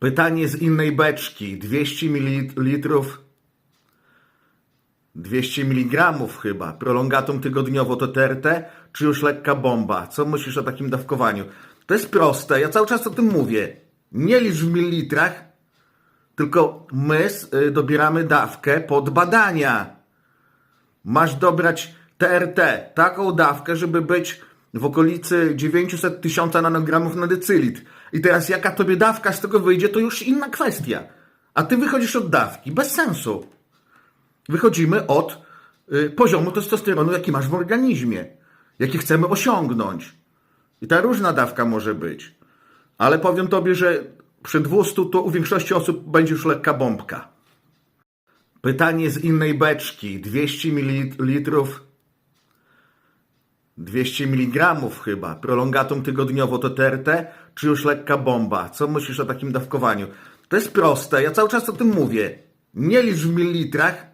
Pytanie z innej beczki. 200 ml. 200 mg chyba. Prolongatum tygodniowo to TRT, czy już lekka bomba? Co myślisz o takim dawkowaniu? To jest proste, ja cały czas o tym mówię. Nie licz w mililitrach, tylko my y, dobieramy dawkę pod badania. Masz dobrać TRT, taką dawkę, żeby być w okolicy 900 tysiąca nanogramów na decylit. I teraz jaka tobie dawka z tego wyjdzie, to już inna kwestia. A ty wychodzisz od dawki. Bez sensu. Wychodzimy od y, poziomu testosteronu, jaki masz w organizmie. Jaki chcemy osiągnąć. I ta różna dawka może być. Ale powiem tobie, że przy 200 to u większości osób będzie już lekka bombka. Pytanie z innej beczki. 200 ml. 200 mg chyba. Prolongatum tygodniowo to TRT, czy już lekka bomba? Co myślisz o takim dawkowaniu? To jest proste, ja cały czas o tym mówię. Nie licz w mililitrach,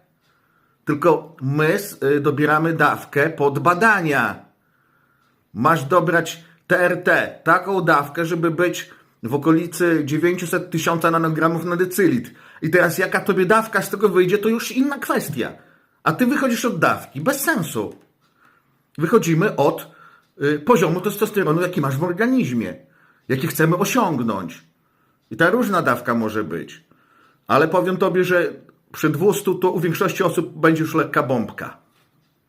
tylko my y, dobieramy dawkę pod badania. Masz dobrać TRT, taką dawkę, żeby być w okolicy 900 tysiąca nanogramów na decylit. I teraz jaka tobie dawka z tego wyjdzie, to już inna kwestia. A ty wychodzisz od dawki. Bez sensu. Wychodzimy od y, poziomu testosteronu, jaki masz w organizmie. Jaki chcemy osiągnąć. I ta różna dawka może być. Ale powiem tobie, że przy 200 to u większości osób będzie już lekka bombka.